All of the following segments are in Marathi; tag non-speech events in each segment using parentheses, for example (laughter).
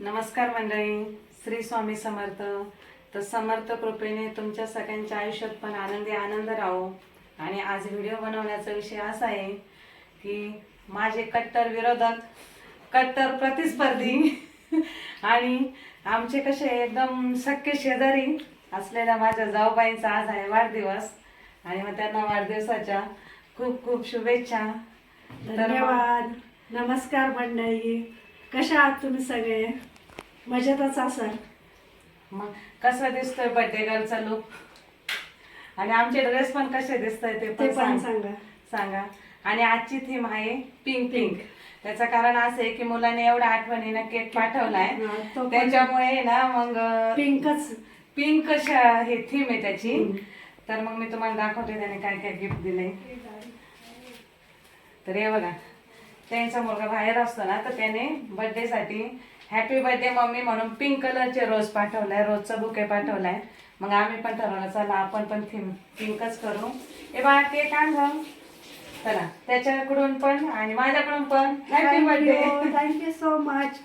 नमस्कार मंडळी श्री स्वामी समर्थ. तर समर्थ कृपेने तुमच्या सगळ्यांच्या आयुष्यात पण आनंदी आनंद राहो. आणि आज व्हिडिओ बनवण्याचा विषय असा आहे की माझे कट्टर विरोधक कट्टर प्रतिस्पर्धी (laughs) आणि आमचे कसे एकदम सख्य शेजारी असलेल्या माझ्या जाऊबाईंचा आज आहे वाढदिवस. आणि मग त्यांना वाढदिवसाच्या खूप खूप शुभेच्छा. धन्यवाद. नमस्कार मंडळी. कशा आहात तुम्ही सगळे? मजेतच असाल मग कसं दिसतोय बर्थडे गर्लचा लुक आणि आमचे ड्रेस पण कसे दिसतोय ते ते पण पण सांग- सांगा. सांगा. आणि आजची थीम आहे पिंक पिंक त्याचं कारण असं आहे की मुलाने एवढ्या आठवणीनं केक पाठवलाय. हा, तो पण त्याच्यामुळे ना मग पिंकच पिंक हे थीम आहे त्याची. हम्म. तर मग मी तुम्हाला दाखवते त्याने काय काय गिफ्ट दिलंय. तर हे बघा. त्यांचा मुलगा बाहेर असतो ना तर त्याने birthday साठी हॅपी बर्थडे मम्मी म्हणून पिंक कलरचे रोज पाठवलाय रोजचा बुके पाठवलाय. मग आम्ही पण ठरवलं चला आपण पण थीम पिंकच करू. हे बघा केक आण. चला त्याच्याकडून पण आणि माझ्याकडून पण. Happy birthday thank you so much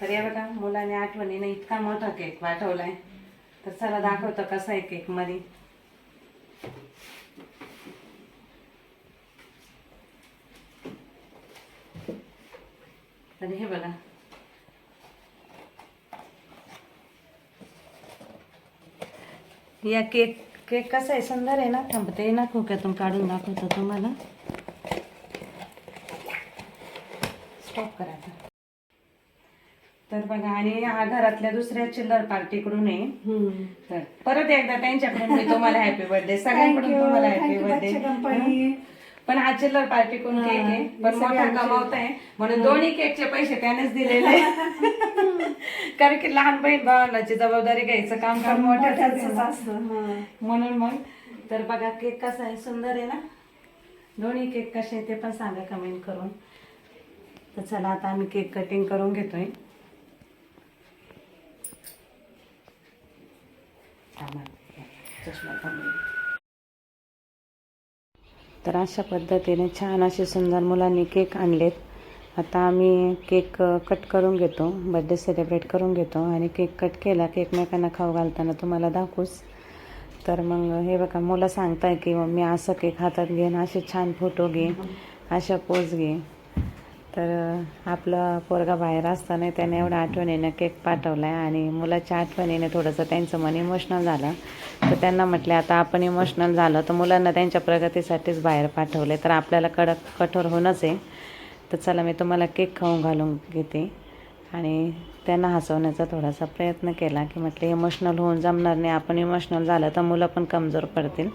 तर हे बघा मुलाने आठवणीने इतका मोठा केक पाठवलाय. तर चला दाखवतो कसा आहे केक तर हे बघा. या केक केक कसा आहे? सुंदर आहे ना? थांबते. ना खोक्यातून काढून दाखवतो तुम्हाला? स्टॉप करायचा तर बघा आणि हा घरातल्या दुसऱ्या चिल्लर पार्टीकडून आहे. तर परत एकदा त्यांच्याकडून मी तुम्हाला हॅपी बर्थडे (laughs) सगळ्यांकडून तुम्हाला हॅपी बर्थडे पण हा चिल्लर पार्टीकडून हा, केक आहे पण मोठा कमावत आहे म्हणून दोन्ही केकचे पैसे त्यानेच दिलेले. (laughs) कारण की लहान बहीण भावनाची जबाबदारी घ्यायचं काम मोठ्याच मोठ्याच असतं. म्हणून मग तर बघा केक कसा आहे सुंदर आहे ना दोन्ही केक कसे आहे ते पण सांगा कमेंट करून तर चला आता आम्ही केक कटिंग करून घेतोय. चष्मा. तर अशा पद्धतीने छान असे सुंदर मुलांनी केक आणलेत. आता आम्ही केक कट करून घेतो. बड्डे सेलिब्रेट करून घेतो आणि केक कट केला. की एकमेकांना खाऊ घालताना तुम्हाला दाखवूच तर मग हे बघा मुलं सांगताय की मी असं केक हातात घेईन असे छान फोटो घे. अशा पोज घे. तर आपलं पोरगा बाहेर असताना त्याने एवढ्या आठवणीनं केक पाठवला आहे आणि मुलाच्या आठवणीने थोडंसं त्यांचं मन इमोशनल झालं. तर त्यांना म्हटले आता आपण इमोशनल झालं तर मुलांना त्यांच्या प्रगतीसाठीच बाहेर पाठवले तर आपल्याला कडक कठोर होणंच आहे. तर चला मी तुम्हाला केक खाऊन घालून घेते. आणि त्यांना हसवण्याचा थोडासा प्रयत्न केला की म्हटले इमोशनल होऊन जमणार नाही. आपण इमोशनल झालं तर मुलं पण कमजोर पडतील.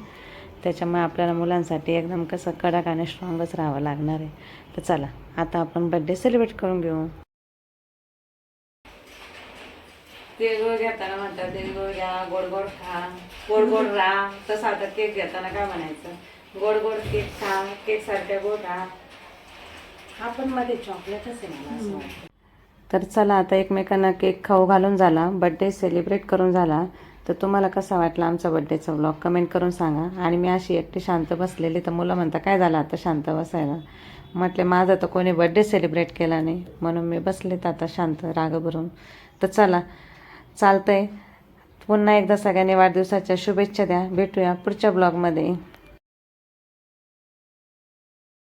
त्याच्यामुळे आपल्याला मुलांसाठी एकदम कसं कडक आणि स्ट्रॉंगच राहावं लागणार आहे. तर चला आता आपण बड्डे सेलिब्रेट करून घेऊ. तिळगुळ घेताना म्हणतात तिळगुळ घ्या गोड गोड खा गोड गोड राहा. तसं आता केक घेताना काय म्हणायचं? गोड गोड केक खा केक सारख्या गोड राहा. हा पण मध्ये चॉकलेटच आहे मला असं वाटतं. तर चला आता एकमेकांना केक खाऊ घालून झाला. बड्डे सेलिब्रेट करून झाला. तर तुम्हाला कसा वाटला आमचा बड्डेचा व्लॉग कमेंट करून सांगा. आणि मी अशी एकटी शांत बसलेली तर मुलं म्हणता काय झालं आता शांत बसायला? म्हटले माझा तर कोणी बड्डे सेलिब्रेट केला नाही. म्हणून मी बसलेत आता शांत राग भरून तर चला चालतंय. पुन्हा एकदा सगळ्यांनी वाढदिवसाच्या शुभेच्छा द्या. भेटूया पुढच्या ब्लॉगमध्ये